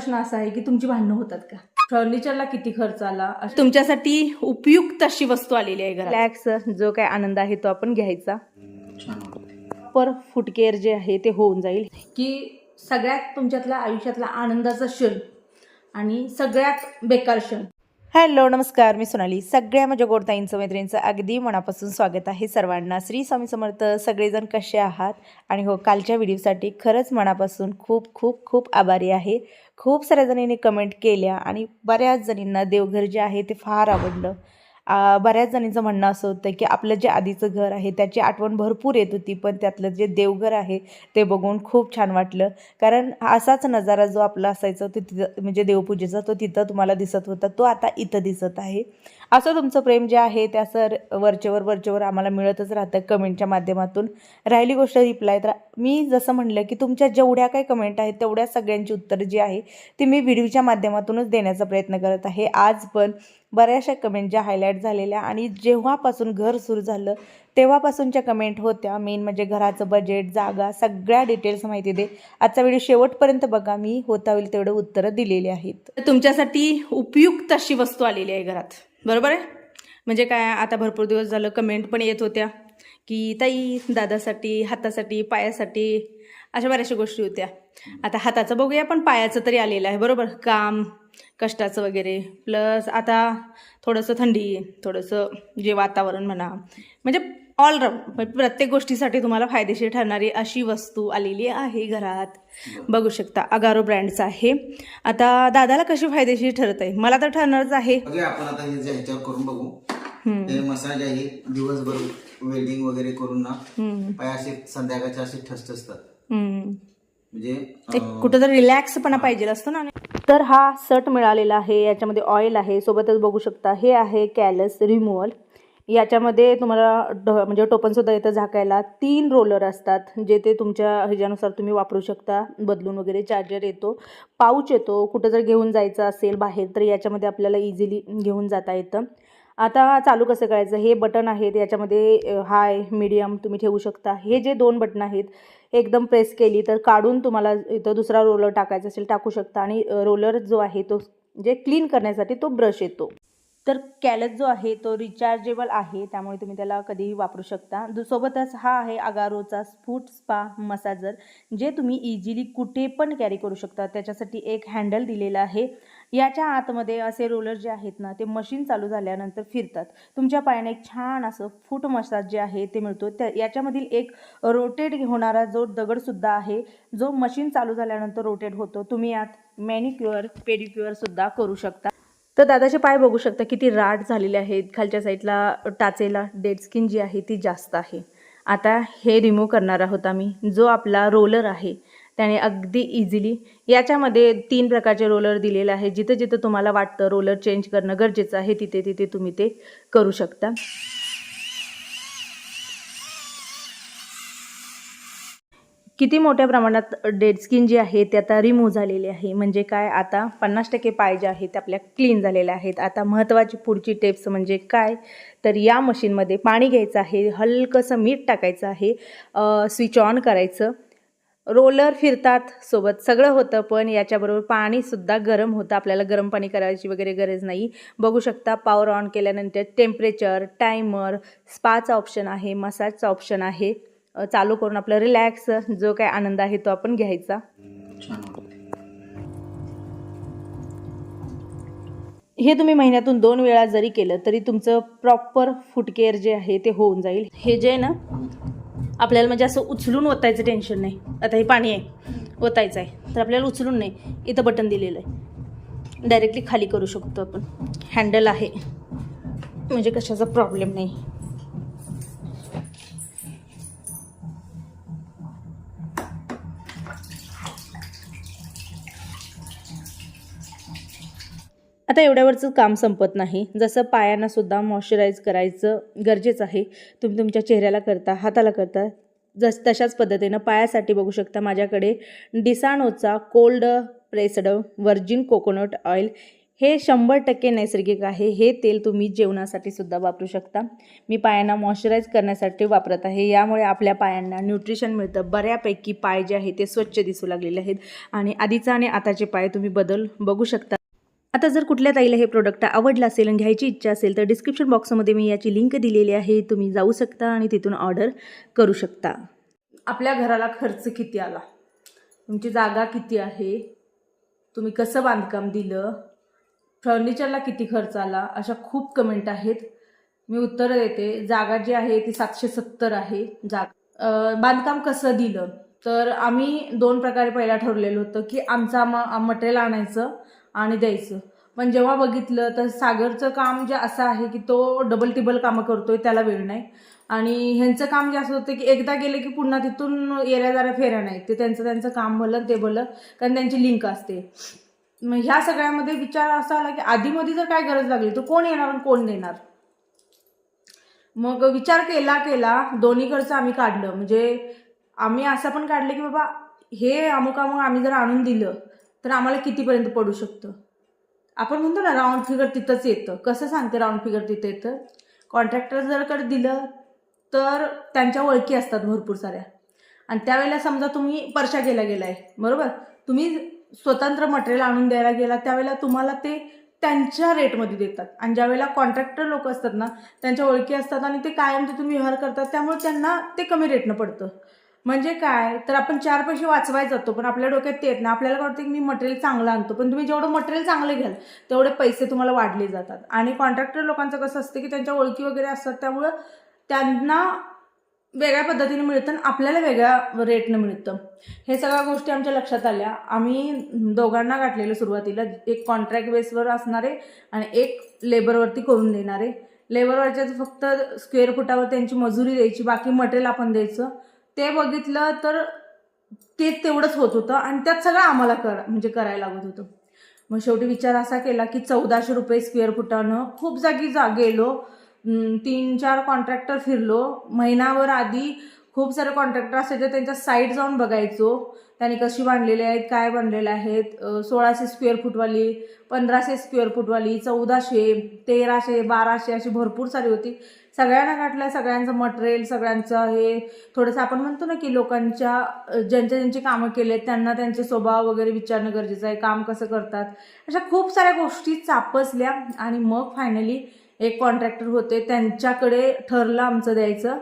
प्रश्न असा आहे की तुमची भांडणं होतात का? फर्निचरला किती खर्च आला? तुमच्यासाठी उपयुक्त अशी वस्तू आलेली आहे घरात. रिलॅक्स जो काय आनंद आहे तो आपण घ्यायचा. पर फुटकेअर जे आहे ते होऊन जाईल. की सगळ्यात तुमच्यातला आयुष्यातला आनंदाचा क्षण आणि सगळ्यात बेकार क्षण. हॅलो नमस्कार. मी सोनाली. सगळ्या माझ्या गोडताईंचं मैत्रिणींचं अगदी मनापासून स्वागत आहे सर्वांना. श्री स्वामी समर्थ सगळेजण कसे आहात? आणि हो कालच्या व्हिडिओसाठी खरंच मनापासून खूप खूप खूप आभारी आहे. खूप साऱ्या जणींनी कमेंट केल्या आणि बऱ्याच जणींना देवघर जे आहे ते फार आवडलं. बऱ्याच जणींचं म्हणणं असं होतं की आपलं जे आधीचं घर आहे त्याची आठवण भरपूर येत होती पण त्यातलं जे देवघर आहे ते बघून खूप छान वाटलं. कारण असाच नजारा जो आपला असायचा तो तिथं म्हणजे देवपूजेचा तो तिथं तुम्हाला दिसत होता तो आता इथं दिसत आहे. असं तुमचं प्रेम जे आहे ते असं वरचेवर वरचेवर आम्हाला मिळतच राहतं कमेंटच्या माध्यमातून. राहिली गोष्ट रिप्लाय तर मी जसं म्हणलं की तुमच्या जेवढ्या काही कमेंट आहेत तेवढ्या सगळ्यांची उत्तरं जी आहे ती मी व्हिडिओच्या माध्यमातूनच देण्याचा प्रयत्न करत आहे. आज पण बऱ्याचशा कमेंट ज्या हायलाईट झालेल्या आणि जेव्हापासून घर सुरू झालं तेव्हापासूनच्या कमेंट होत्या. मेन म्हणजे घराचं बजेट जागा सगळ्या डिटेल्स माहिती दे. आजचा व्हिडिओ शेवटपर्यंत बघा मी होता होईल तेवढं उत्तरं दिलेली आहेत. तुमच्यासाठी उपयुक्त अशी वस्तू आलेली आहे घरात. बरोबर आहे? म्हणजे काय आता भरपूर दिवस झालं कमेंट पण येत होत्या की ताई दादासाठी हातासाठी पायासाठी अशा बऱ्याचशा गोष्टी होत्या. आता हाताचं बघूया पण पायाचं तरी आलेलं आहे बरोबर? काम कष्टाचं वगैरे प्लस आता थोडंसं थंडी थोडंसं जे वातावरण म्हणा. म्हणजे ऑलराऊंड प्रत्येक गोष्टीसाठी तुम्हाला फायदेशीर ठरणारी अशी वस्तू आलेली आहे घरात. बघू शकता अगारो ब्रँडचा आहे. आता दादाला कशी फायदेशीर ठरत आहे मला तर ठरणारच आहे. आपण आता हे जे ह्याच्यावर करून बघू. मसाज आहे दिवसभर वेल्डिंग वगैरे करून ना पाय असे संध्याकाळचे असे ठसठसतात. म्हणजे कुठं तर रिलॅक्सपणा पाहिजे असतो ना. तर हा सट मिळालेला आहे याच्यामध्ये ऑइल आहे. सोबतच बघू शकता हे आहे कॅलस रिमूव्हल याच्यामध्ये तुम्हाला ढ म्हणजे टोपणसुद्धा येतं झाकायला. तीन रोलर असतात जे ते तुमच्या ह्याच्यानुसार तुम्ही वापरू शकता. बदलून वगैरे चार्जर येतो. पाऊच येतो. कुठं जर घेऊन जायचं असेल बाहेर तर याच्यामध्ये आपल्याला इझिली घेऊन जाता येतं. आता चालू कसं करायचं? हे बटन आहेत. याच्यामध्ये हाय मीडियम तुम्ही ठेवू शकता. हे जे दोन बटन आहेत एकदम प्रेस केली तर काढून तुम्हाला इथं दुसरा रोलर टाकायचा असेल टाकू शकता. आणि रोलर जो आहे तो जे क्लीन करण्यासाठी तो ब्रश येतो. तर कॅलस जो आहे तो रिचार्जेबल आहे त्यामुळे तुम्ही त्याला कधीही वापरू शकता. सोबतच हा आहे अगारोचा स्फूट स्पा मसाजर जे तुम्ही इझिली कुठे पण कॅरी करू शकता. त्याच्यासाठी एक हँडल दिलेलं आहे. याच्या आतमध्ये असे रोलर जे आहेत ना ते मशीन चालू झाल्यानंतर फिरतात. तुमच्या पायाने एक छान असं फूट मसाज जे आहे ते मिळतो. त्या याच्यामधील एक रोटेट होणारा जो दगडसुद्धा आहे जो मशीन चालू झाल्यानंतर रोटेट होतो तुम्ही यात मॅनिक्युअर पेडिक्युअरसुद्धा करू शकता. तर दादाचे पाय बघू शकता किती राट झालेले आहेत. खालच्या साईडला टाचेला डेड स्किन जी आहे ती जास्त आहे. आता हे रिमूव्ह करणार आहोत आम्ही. जो आपला रोलर आहे त्याने अगदी इझिली याच्यामध्ये तीन प्रकारचे रोलर दिलेले आहे जिथं जिथं तुम्हाला वाटतं रोलर चेंज करणं गरजेचं आहे तिथे तिथे तुम्ही ते करू शकता. किती मोठ्या प्रमाणात डेड स्किन जी आहे ते आता रिमूव्ह झालेली आहे. म्हणजे काय? आता पन्नास टक्के पाय जे आहेत ते आपल्या क्लीन झालेले आहेत. आता महत्त्वाची पुढची टिप्स म्हणजे काय? तर या मशीनमध्ये पाणी घ्यायचं आहे हलकंसं मीठ टाकायचं आहे स्विच ऑन करायचं. रोलर फिरतात सोबत सगळं होतं पण याच्याबरोबर पाणीसुद्धा गरम होतं. आपल्याला गरम पाणी करायची वगैरे गरज नाही. बघू शकता पॉवर ऑन केल्यानंतर टेम्परेचर टायमर स्पाचा ऑप्शन आहे मसाजचा ऑप्शन आहे. चालू करून आपलं रिलॅक्स जो काय आनंद आहे तो आपण घ्यायचा. हे तुम्ही महिन्यातून दोन वेळा जरी केलं तरी तुमचं प्रॉपर फुटकेअर जे आहे ते होऊन जाईल. हे जे आहे ना आपल्याला म्हणजे असं उचलून ओतायचं टेन्शन नाही. आता हे पाणी आहे ओतायचं आहे. तर आपल्याला उचलून नाही इथं बटन दिलेलं आहे. डायरेक्टली खाली करू शकतो आपण. हँडल आहे. म्हणजे कशाचा प्रॉब्लेम नाही. आता एवढ्यावरचं काम संपत नाही. जसं पायांना सुद्धा मॉइश्चराईज करायचं गरजेचं आहे. तुम्ही तुमच्या चेहऱ्याला करता हाताला करता जस तशाच पद्धतीनं पायासाठी बघू शकता माझ्याकडे डिसाणोचा cold pressed virgin coconut oil. हे शंभर टक्के नैसर्गिक आहे. हे तेल तुम्ही जेवणासाठी सुद्धा वापरू शकता. मी पायांना मॉइश्चराईज करण्यासाठी वापरत आहे. यामुळे आपल्या पायांना न्यूट्रिशन मिळतं. बऱ्यापैकी पाय जे आहे ते स्वच्छ दिसू लागलेले आहेत. आणि आधीचा आणि आताचे पाय तुम्ही बदल बघू शकता. आता जर कुठल्या ताईला हे प्रोडक्ट आवडलं असेल आणि घ्यायची इच्छा असेल तर डिस्क्रिप्शन बॉक्समध्ये मी याची लिंक दिलेली आहे. तुम्ही जाऊ शकता आणि तिथून ऑर्डर करू शकता. आपल्या घराला खर्च किती आला? तुमची जागा किती आहे? तुम्ही कसं बांधकाम दिलं? फर्निचरला किती खर्च आला? अशा खूप कमेंट आहेत. मी उत्तरं देते. जागा जी आहे ती सातशे सत्तर आहे. जाग बांधकाम कसं दिलं? तर आम्ही दोन प्रकारे पहिला ठरलेलं होतं की आमचा मटेरियल आणायचं आणि द्यायचं. पण जेव्हा बघितलं तर सागरचं काम जे असं आहे की तो डबल टिबल कामं करतोय त्याला वेळ नाही. आणि ह्यांचं काम जे असं होतं की एकदा गेले की पुन्हा तिथून येऱ्या जाऱ्या फेऱ्या नाही. ते त्यांचं त्यांचं काम भलं ते भलं कारण त्यांची लिंक असते. मग ह्या सगळ्यामध्ये विचार असा आला की आधीमध्ये जर काय गरज लागली तर कोण येणार आणि कोण देणार? मग विचार केला केला दोन्हीकडचं आम्ही काढलं. म्हणजे आम्ही असं पण काढलं की बाबा हे अमुक अमुक आम्ही जर आणून दिलं तर आम्हाला कितीपर्यंत पडू शकतं? आपण म्हणतो ना राऊंड फिगर तिथंच येतं. कसं सांगते राऊंड फिगर तिथं येतं? कॉन्ट्रॅक्टर जर कडे दिलं तर त्यांच्या ओळखी असतात भरपूर साऱ्या. आणि त्यावेळेला समजा तुम्ही परशा गेला गेलाय बरोबर? तुम्ही स्वतंत्र मटेरियल आणून द्यायला गेला त्यावेळेला तुम्हाला ते त्यांच्या रेटमध्ये देतात. आणि ज्यावेळेला कॉन्ट्रॅक्टर लोक असतात ना त्यांच्या ओळखी असतात आणि ते कायम तिथून व्यवहार करतात त्यामुळे त्यांना ते कमी रेटनं पडतं. म्हणजे काय? तर आपण चार पैसे वाचवाय जातो पण आपल्या डोक्यात ते येत ना आपल्याला वाटतं की मी मटेरियल चांगलं आणतो पण तुम्ही जेवढं मटेरियल चांगलं घ्याल तेवढे पैसे तुम्हाला वाढले जातात. आणि कॉन्ट्रॅक्टर लोकांचं कसं असतं की त्यांच्या ओळखी वगैरे असतात त्यामुळं त्यांना वेगळ्या पद्धतीने मिळतं आणि आपल्याला वेगळ्या रेटनं मिळतं. हे सगळ्या गोष्टी आमच्या लक्षात आल्या. आम्ही दोघांना गाठलेलं सुरुवातीला एक कॉन्ट्रॅक्ट बेसवर असणारे आणि एक लेबरवरती करून देणारे. लेबरवरच्या फक्त स्क्वेअर फुटावर त्यांची मजुरी द्यायची बाकी मटेरियल आपण द्यायचं. ते बघितलं तर ते तेवढंच होत होतं आणि त्यात सगळं आम्हाला कर म्हणजे करायला लागत होतं. मग शेवटी विचार असा केला की चौदाशे रुपये स्क्वेअर फुटानं खूप जागी जा गेलो. तीन चार कॉन्ट्रॅक्टर फिरलो. महिनाभर आधी खूप सारे कॉन्ट्रॅक्टर असायचे त्यांच्या साईट जाऊन बघायचो. त्यांनी कशी बांधलेले आहेत काय बांधलेले आहेत सोळाशे स्क्वेअर फुटवाली पंधराशे स्क्वेअर फुटवाली चौदाशे तेराशे बाराशे अशी भरपूर सारी होती. सगळ्यांना गाठलं सगळ्यांचं मटेरियल सगळ्यांचं हे. थोडंसं आपण म्हणतो ना की लोकांच्या ज्यांच्या ज्यांची कामं केले त्यांना त्यांचे स्वभाव वगैरे विचारणं गरजेचं आहे काम कसं करतात. अशा खूप साऱ्या गोष्टी चापसल्या आणि मग फायनली एक कॉन्ट्रॅक्टर होते. त्यांच्याकडे ठरलं आमचं द्यायचं.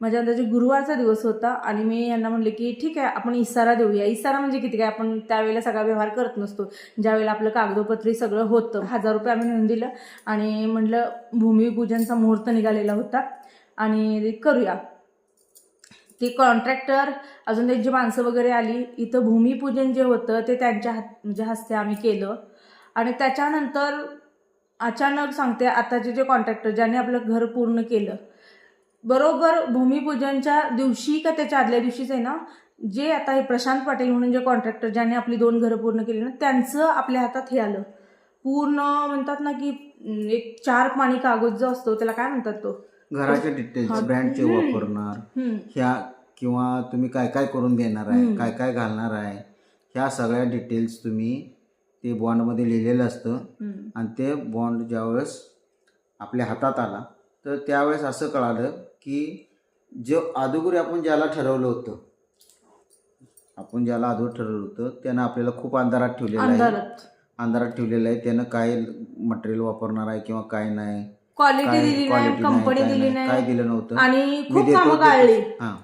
माझ्या अंदाजे गुरुवारचा दिवस होता आणि मी यांना म्हणले की ठीक आहे आपण इसारा देऊया. इसारा म्हणजे किती काय? आपण त्यावेळेला सगळा व्यवहार करत नसतो. ज्यावेळेला आपलं कागदोपत्री सगळं होतं. हजार रुपये आम्ही नेऊन दिलं आणि म्हटलं भूमिपूजनचा मुहूर्त निघालेला होता आणि करूया. ते कॉन्ट्रॅक्टर अजून त्यांची माणसं वगैरे आली इथं भूमिपूजन जे होतं ते त्यांच्या हात म्हणजे हस्ते आम्ही केलं. आणि त्याच्यानंतर अचानक सांगते आताचे जे कॉन्ट्रॅक्टर ज्याने आपलं घर पूर्ण केलं बरोबर भूमिपूजनच्या दिवशी का त्याच्या आदल्या दिवशीच आहे ना जे आता हे प्रशांत पाटील म्हणून जे कॉन्ट्रॅक्टर ज्यांनी आपली दोन घरं पूर्ण केली ना त्यांचं आपल्या हातात हे आलं पूर्ण म्हणतात ना की एक चार पाणी कागद जो असतो त्याला काय म्हणतात तो घराचे डिटेल्स. ब्रँडचे हम्म. वापरणार ह्या किंवा तुम्ही काय काय करून देणार आहे. काय काय घालणार आहे ह्या सगळ्या डिटेल्स तुम्ही ते बॉन्डमध्ये लिहिलेलं असतं. आणि ते बॉन्ड ज्यावेळेस आपल्या हातात आला तर त्यावेळेस असं कळालं की जो अगोदर आपण ज्याला ठरवलं होतं आपण ज्याला अगोदर ठरवलं होतं त्यानं आपल्याला खूप अंधारात ठेवलेलं आहे. अंधारात. ठेवलेलं आहे. त्यानं काय मटेरियल वापरणार आहे किंवा काय नाही क्वालिटी काय दिली नाही कंपनी काय दिली काय नाही. दिलं नव्हतं. आणि खूप देतो कामं हां.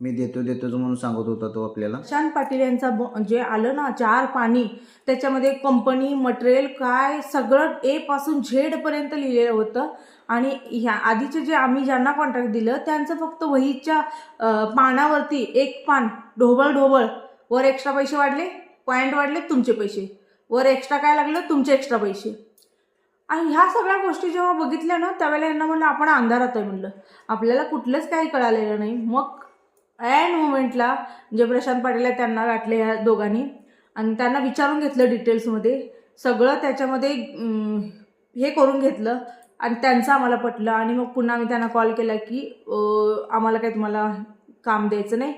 मी देतो देतो म्हणून सांगत होता तो आपल्याला. शांत पाटील यांचा जे आलं ना चार पाणी त्याच्यामध्ये कंपनी मटेरियल काय सगळं ए पासून झेड पर्यंत लिहिलेलं होतं. आणि ह्या आधीचे जे आम्ही ज्यांना कॉन्ट्रॅक्ट दिलं त्यांचं फक्त वहीच्या पानावरती एक पान ढोबळ ढोबळ वर एक्स्ट्रा पैसे वाढले पॉईंट वाढले तुमचे पैसे. वर एक्स्ट्रा काय लागलं? तुमचे एक्स्ट्रा पैसे. आणि ह्या सगळ्या गोष्टी जेव्हा बघितल्या ना त्यावेळेला यांना म्हणलं आपण अंधारात आहे म्हणलं. आपल्याला कुठलंच काही कळालेलं नाही. मग ॲन मोमेंटला जे प्रशांत पाटील आहे त्यांना गाठले ह्या दोघांनी. आणि त्यांना विचारून घेतलं डिटेल्समध्ये सगळं त्याच्यामध्ये हे करून घेतलं. आणि त्यांचं आम्हाला पटलं. आणि मग पुन्हा आम्ही त्यांना कॉल केला की आम्हाला काही तुम्हाला काम द्यायचं नाही.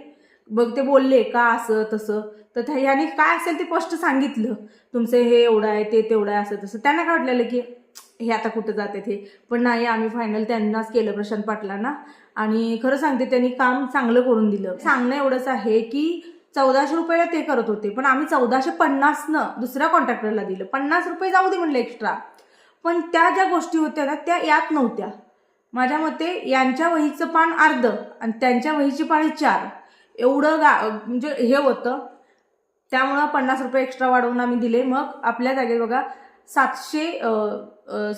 बघ ते बोलले का असं तसं? तर त्या ह्याने काय असेल ते स्पष्ट सांगितलं. तुमचं हे एवढं आहे ते तेवढं आहे असं तसं. त्यांना काय वाटलेलं की हे आता कुठं जाते ते? पण नाही आम्ही फायनल त्यांनाच केलं प्रशांत पाटलांना. आणि खरं सांगते त्यांनी काम चांगलं करून दिलं. सांगणं एवढंच आहे की चौदाशे रुपयाला ते करत होते. पण आम्ही चौदाशे पन्नासनं दुसऱ्या कॉन्ट्रॅक्टरला दिलं. पन्नास रुपये जाऊ दे म्हणलं एक्स्ट्रा पण त्या ज्या गोष्टी होत्या ना त्या यात नव्हत्या. माझ्या मते यांच्या वहीचं पान अर्ध आणि त्यांच्या वहीची पाणी चार. एवढं गा म्हणजे हे होतं. त्यामुळं पन्नास रुपये एक्स्ट्रा वाढवून आम्ही दिले. मग आपल्या जागेत बघा सातशे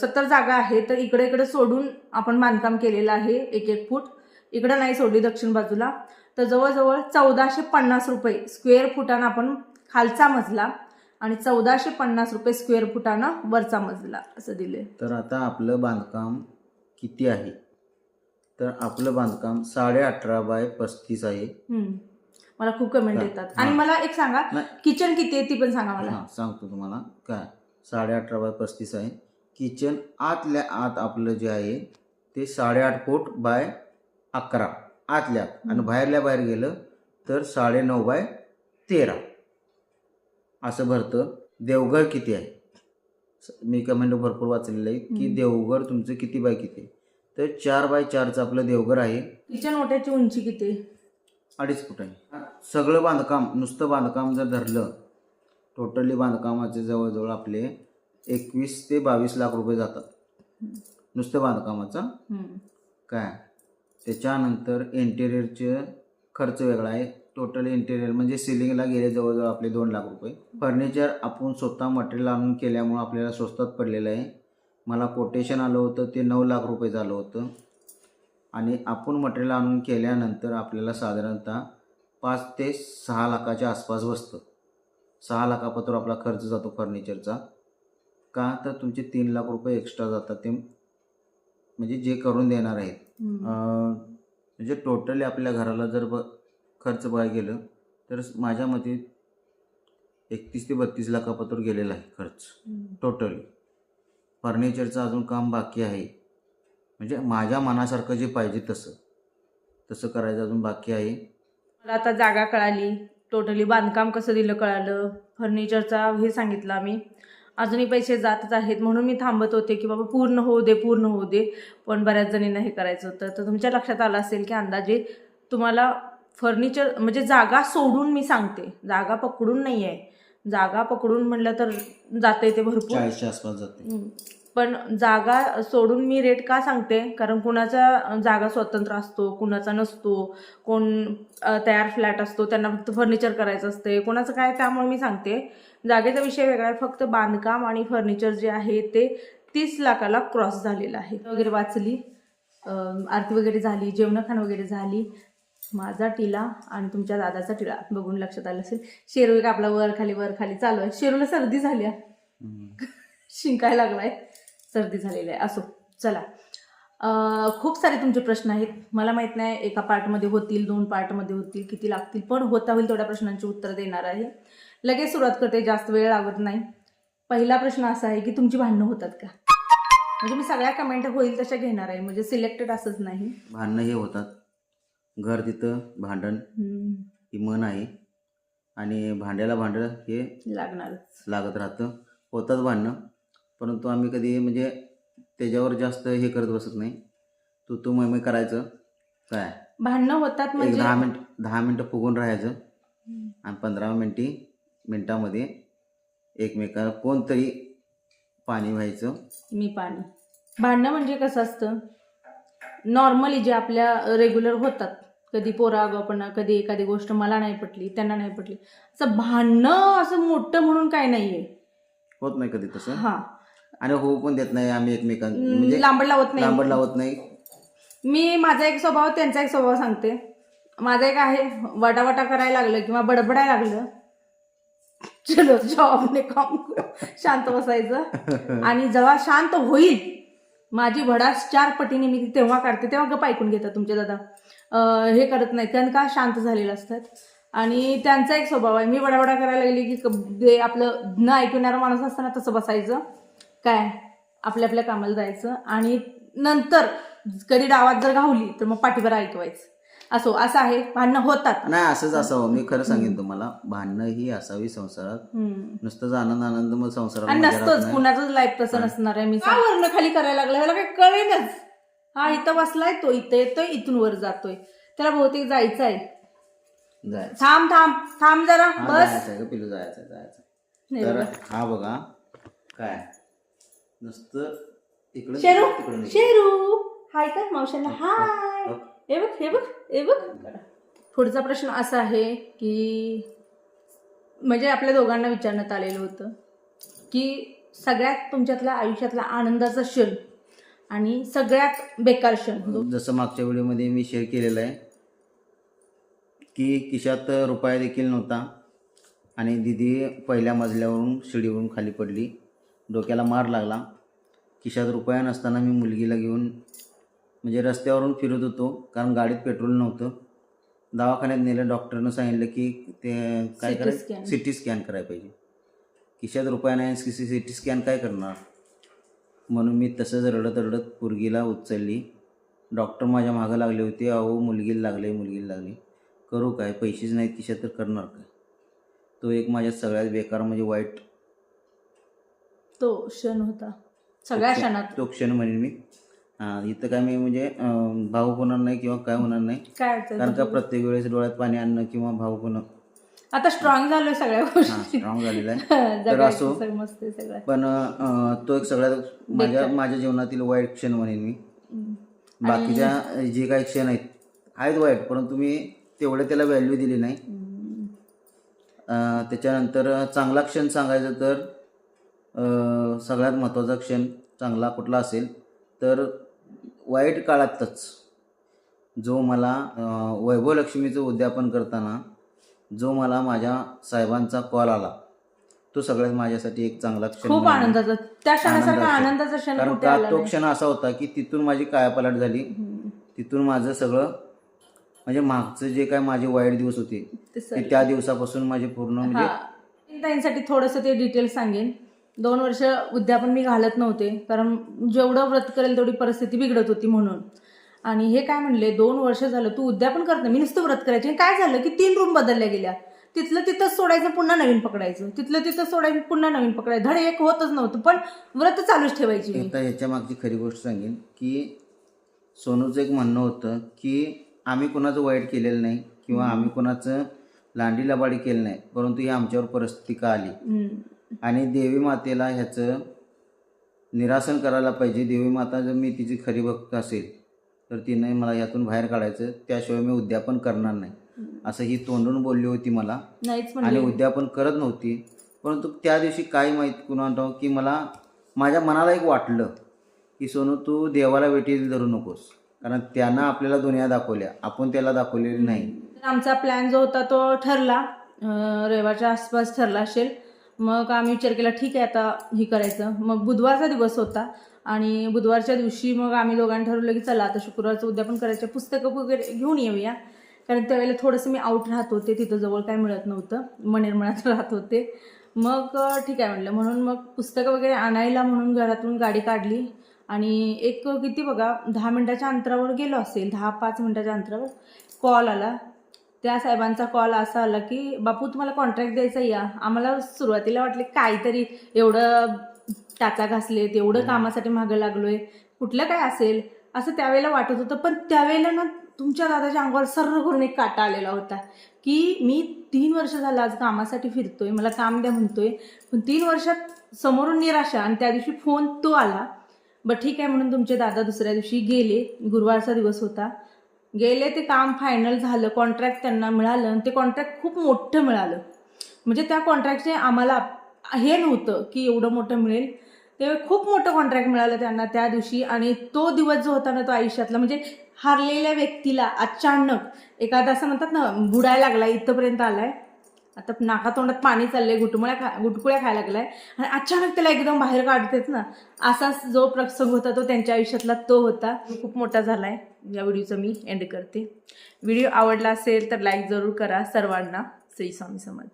सत्तर जागा आहे तर इकडे इकडे सोडून आपण बांधकाम केलेलं आहे एक एक फूट. इकडं नाही सोडली दक्षिण बाजूला. तर जवळजवळ चौदाशे पन्नास रुपये स्क्वेअर फुटानं आपण खालचा मजला आणि चौदाशे पन्नास रुपये स्क्वेअर फुटानं वरचा मजला असं दिले तर आता आपलं बांधकाम किती आहे तर आपलं बांधकाम साडे अठरा बाय पस्तीस आहे हम्म. मला खूप कमेंट हा. येतात आणि हा. मला एक सांगा नाही. किचन किती आहे ती पण सांगा मला हां सांगतो तुम्हाला काय साडे अठरा बाय पस्तीस आहे किचन आतल्या आत आपलं जे आहे ते साडेआठ फूट बाय अकरा आतल्या आत. आणि हम्म. बाहेरल्या बाहेर गेलं तर साडेनऊ बाय तेरा असं भरतं. देवघर किती आहे? मी कमेंट भरपूर वाचलेलं आहे की. देवघर तुमचं किती बाय किती? आहे तर चार बाय चारचं आपलं देवघर आहे. किचन ओट्याची उंची किती? अडीच फूट आहे. सगळं बांधकाम नुसतं बांधकाम जर धरलं टोटली बांधकामाचे जवळजवळ आपले एकवीस ते बावीस लाख रुपये जातात. नुसतं बांधकामाचा. काय? त्याच्यानंतर इंटेरियरचे खर्च वेगळा आहे. टोटल इंटेरियर म्हणजे सिलिंगला गेले जवळजवळ आपले दोन लाख रुपये. फर्निचर आपण स्वतः मटेरियल आणून केल्यामुळं आपल्याला स्वस्तात पडलेलं आहे. मला कोटेशन आलं होतं ते नऊ लाख रुपये झालं होतं. आणि आपण मटेरियल आणून केल्यानंतर आपल्याला साधारणतः पाच ते सहा लाखाच्या आसपास बसतं. सहा लाखापत्र आपला खर्च जातो फर्निचरचा का तर तुमचे तीन लाख रुपये एक्स्ट्रा जातात. ते म्हणजे जे करून देणार आहेत. म्हणजे टोटली आपल्या घराला जर ब खर्च बघायला गेलं तर माझ्या मते एकतीस ते बत्तीस लाखापत्र गेलेला आहे खर्च. टोटली. फर्निचरचं अजून काम बाकी आहे. म्हणजे माझ्या मनासारखं जे पाहिजे तसं. तसं करायचं अजून बाकी आहे. मला आता जागा कळाली. टोटली बांधकाम कसं दिलं कळालं. फर्निचरचा हे सांगितलं आम्ही. अजूनही पैसे जातच आहेत म्हणून मी थांबत होते की बाबा पूर्ण होऊ दे पूर्ण होऊ दे. पण बऱ्याच जणींना हे करायचं होतं. तर तुमच्या लक्षात आलं असेल की अंदाजे तुम्हाला फर्निचर म्हणजे जागा सोडून मी सांगते. जागा पकडून नाही आहे जागा पकडून म्हणलं तर जाते ते भरपूर. चाळीसच्या आसपास जाते हम्म. पण जागा सोडून मी रेट का सांगते? कारण कुणाचा जागा स्वतंत्र असतो कुणाचा नसतो कोण तयार फ्लॅट असतो त्यांना फक्त फर्निचर करायचं असते. कोणाचं काय त्यामुळे मी सांगते. जागेचा विषय वेगळा आहे. फक्त बांधकाम आणि फर्निचर जे आहे ते तीस लाखाला क्रॉस झालेलं आहे. वगैरे वाचली. आरती वगैरे झाली जेवणखाण वगैरे झाली. माझा टिला आणि तुमच्या दादाचा टिला. बघून लक्षात आलं असेल. शेरू एक आपला वर खाली वर खाली चालू आहे. शेरूला सर्दी झाली आहे. शिंकायला लागलाय. सर्दी झालेली आहे. असो चला. खूप सारे तुमचे प्रश्न आहेत. मला माहीत नाही एका पार्टमध्ये होतील दोन पार्टमध्ये होतील किती लागतील पण होता होईल तेवढ्या प्रश्नांची उत्तर देणार आहे. लगेच सुरुवात करते जास्त वेळ लागत नाही. पहिला प्रश्न असा आहे की तुमची भांडणं होतात का? म्हणजे मी सगळ्या कमेंट होईल तशा घेणार आहे. म्हणजे सिलेक्टेड असंच नाही. भांडणं हे होतात. घर तिथं भांडण. ही मन आहे. आणि भांड्याला भांडं हे लागणारच. लागत राहतं. होतात भांडणं. परंतु आम्ही कधी म्हणजे त्याच्यावर जास्त हे करत बसत नाही. तू तू मग करायचं. काय? भांडणं होतात एक म्हणजे दहा मिनिट दहा मिनटं फुगून राहायचं. हम्म, आणि पंधरा मिनटी मिनटामध्ये एकमेकाला कोणतरी पाणी व्हायचं. मी पाणी. भांडणं म्हणजे कसं असतं? नॉर्मली जे आपल्या रेग्युलर होतात कधी पोरा आगाऊपणा कधी एखादी गोष्ट मला नाही पटली त्यांना नाही पटली. असं भांडणं असं मोठं म्हणून काय नाहीये. होत नाही कधी तसं. हा. आणि होऊ पण देत नाही आम्ही एकमेकां म्हणजे लांबड लावत नाही. लांबड लावत नाही. मी माझा एक स्वभाव त्यांचा एक स्वभाव सांगते. माझा एक आहे वटावटा करायला लागलं किंवा बडबडायला लागलं चलो जॉबने काम. शांत बसायचं. आणि जेव्हा शांत होईल माझी भडास चार पटीने मी तेव्हा काढते तेव्हा गप ऐकून घेतात तुमचे दादा. हे करत नाही कारण का? शांत झालेलं असतात. आणि त्यांचा एक स्वभाव आहे. मी बडाबडा करायला लागली की आपलं न ऐकणारा माणूस असताना तसं बसायचं. काय? आपल्या आपल्या कामाला जायचं. आणि नंतर कधी डावात जर घावली तर मग पाठीवर ऐकवायचं. असो असं आहे. भांडणं होतात. नाही असंच असावं. मी खरं सांगेन तुम्हाला. भांडणं ही असावी संसारात. नुसतंच आनंद आनंद मग संसारात आणि नसतोच. कुणाचंच लाईफ तसं नसणार आहे. मी का वरनं खाली करायला लागला? ह्याला काही कळेनच. हा इथं बसलाय तो इथं येतोय इथून वर जातोय. त्याला बहुतेक जायचं आहे. जायचं. थांब थांब थांब जरा हा, बस. जायचं आहे का पिलू जायचं आहे, जायचं नाही तर बघा. हा बघा काय? नुसतं इकडे शेरू शेरू हाय कर मावशाला हाय. हो. हे बघ हे बघ हे बघ. पुढचा प्रश्न असा आहे की म्हणजे आपल्या दोघांना विचारण्यात आलेलं होतं की सगळ्यात तुमच्यातला आयुष्यातला आनंदाचा क्षण आणि सगळ्यात बेकार क्षण जसं मागच्या व्हिडिओमध्ये मी शेअर केलेलं आहे की खिशात रुपया देखील नव्हता आणि दिदी पहिल्या मजल्यावरून शिडीवरून खाली पडली. डोक्याला मार लागला. खिशात रुपया नसताना मी मुलगीला घेऊन म्हणजे रस्त्यावरून फिरत होतो कारण गाडीत पेट्रोल नव्हतं. दवाखान्यात नेलं डॉक्टरनं सांगितलं की ते काय करायचं. सी टी स्कॅन करायला पाहिजे. खिशात रुपया नाही सी सी टी स्कॅन काय करणार? म्हणून मी तसंच रडत रडत पोरगीला उचलली. डॉक्टर माझ्या मागं लागले होते. अहो मुलगीला लागले मुलगीला लागले. करू काय? पैसेच नाहीत खिशात तर करणार काय? तो एक माझ्या सगळ्यात बेकार म्हणजे वाईट तो क्षण होता. सगळ्या क्षणात. तो क्षण म्हणेन मी. हां इथं काय मी म्हणजे भावूक होणार नाही किंवा काय होणार नाही. काय अडचण? कारण का नाही. प्रत्येक वेळेस डोळ्यात पाणी आणणं किंवा भावूक होणं आता स्ट्रॉंग झालोय सगळ्या गोष्टी. स्ट्रॉंग झालेलं आहे. तर असो सगळं. पण अं, तो एक सगळ्यात माझ्या माझ्या जीवनातील वाईट क्षण म्हणेन मी. बाकीच्या जे काही क्षण आहेत आहेत वाईट परंतु मी तेवढे त्याला व्हॅल्यू दिली नाही. हम्म. अं, त्याच्यानंतर चांगला क्षण सांगायचं तर अं, सगळ्यात महत्त्वाचा क्षण चांगला कुठला असेल तर वाईट काळातच जो मला अं, वैभवलक्ष्मीचं उद्यापन करताना जो मला माझ्या साहेबांचा कॉल आला तो सगळ्यात माझ्यासाठी एक चांगला क्षण खूप म्हणून. आनंदाचा त्या क्षणासारखा आनंदाचा. आनंदाचा क्षण कारण कुठे का आला तो नाही. क्षण असा होता की तिथून माझी कायापालट झाली हम्म. तिथून माझं सगळं म्हणजे मागचं जे काय माझे वाईट दिवस होते ते. त्या दिवसापासून माझे पूर्ण म्हणजे हा त्यांसाठी थोडंसं ते डिटेल सांगेन दोन वर्ष उद्यापन मी घालत नव्हते कारण जेवढं व्रत करेल तेवढी परिस्थिती बिघडत होती म्हणून आणि हे काय म्हणले दोन वर्ष झालं तू उद्यापन करत नाही. मी नुसतं व्रत करायचे. आणि काय झालं की तीन रूम बदलल्या गेल्या. तिथलं तिथंच सोडायचं पुन्हा नवीन पकडायचं. तिथलं तिथं सोडायचं पुन्हा नवीन पकडायचं. धड एक होतच नव्हतं पण व्रत चालूच ठेवायची मी. आता याच्या मागची खरी गोष्ट सांगेन की सोनूचं एक म्हणणं होतं की आम्ही कोणाचं वाईट केलेलं नाही किंवा आम्ही कोणाचं लांडी लबाडी केलं नाही परंतु ही आमच्यावर परिस्थिती का आली. आणि देवी मातेला ह्याचं निरासन करायला पाहिजे. देवी माता जर मी तिची खरी भक्त असेल तर तिने मला ह्यातून बाहेर काढायचं त्याशिवाय मी उद्यापन करणार नाही. असं ही तोंडून बोलली होती मला. आणि उद्यापन करत नव्हती. परंतु त्या दिवशी काय माहीत कुणा ठाऊक की मला माझ्या मनाला एक वाटलं की सोनू तू देवाला वेटीला धरू नकोस. कारण त्यानं आपल्याला दुनिया दाखवल्या. आपण त्याला दाखवलेली नाही. आमचा प्लॅन जो होता तो ठरला. रविवारच्या आसपास ठरला असेल. मग आम्ही विचार केला ठीक आहे आता ही करायचं. मग बुधवारचा दिवस होता. आणि बुधवारच्या दिवशी मग आम्ही दोघांनी ठरवलं की चला आता शुक्रवारचं उद्यापन करायचं पुस्तकं वगैरे घेऊन येऊया. कारण त्यावेळेला थोडंसं मी आऊट राहत होते तिथं जवळ काय मिळत नव्हतं. मनेरमळात राहत होते. मग ठीक आहे म्हणलं म्हणून मग पुस्तकं वगैरे आणायला म्हणून घरातून गाडी काढली. आणि एक किती बघा दहा मिनटाच्या अंतरावर गेलो असेल दहा पाच मिनटाच्या अंतरावर कॉल आला. त्या साहेबांचा कॉल असा आला की बापू तुम्हाला कॉन्ट्रॅक्ट द्यायचा या. आम्हाला सुरुवातीला वाटले काहीतरी एवढं टाचा घासले एवढं कामासाठी मागं लागलोय. कुठलं काय असेल असं त्यावेळेला वाटत होतं. पण त्यावेळेला ना तुमच्या दादाच्या अंगावर सर्व करून एक काटा आलेला होता. की मी तीन वर्ष झालं आज कामासाठी फिरतोय मला काम द्या म्हणतोय. पण तीन वर्षात समोरून निराशा आणि त्या दिवशी फोन तो आला. बरं ठीक आहे म्हणून तुमचे दादा दुसऱ्या दिवशी गेले. गुरुवारचा दिवस होता. गेले ते काम फायनल झालं. कॉन्ट्रॅक्ट त्यांना मिळालं आणि ते कॉन्ट्रॅक्ट खूप मोठं मिळालं. म्हणजे त्या कॉन्ट्रॅक्टचे आम्हाला हे नव्हतं की एवढं मोठं मिळेल. ते खूप मोठं कॉन्ट्रॅक्ट मिळालं त्यांना त्या दिवशी. आणि तो दिवस जो होता ना तो आयुष्यातला म्हणजे हारलेल्या व्यक्तीला अचानक एखादा असं म्हणतात ना बुडायला लागला इथंपर्यंत आलाय. आता नाकातोंडात पाणी चाललंय गुटमुळ्या खा गुटकुळ्या खायला लागलाय. आणि अचानक त्याला एकदम बाहेर काढतेत ना. असाच जो प्रसंग होता तो त्यांच्या आयुष्यातला तो होता. खूप मोठा झालाय. या व्हिडिओचा मी एंड करते. व्हिडिओ आवडला असेल तर लाईक जरूर करा सर्वांना. श्री स्वामी समर्थ.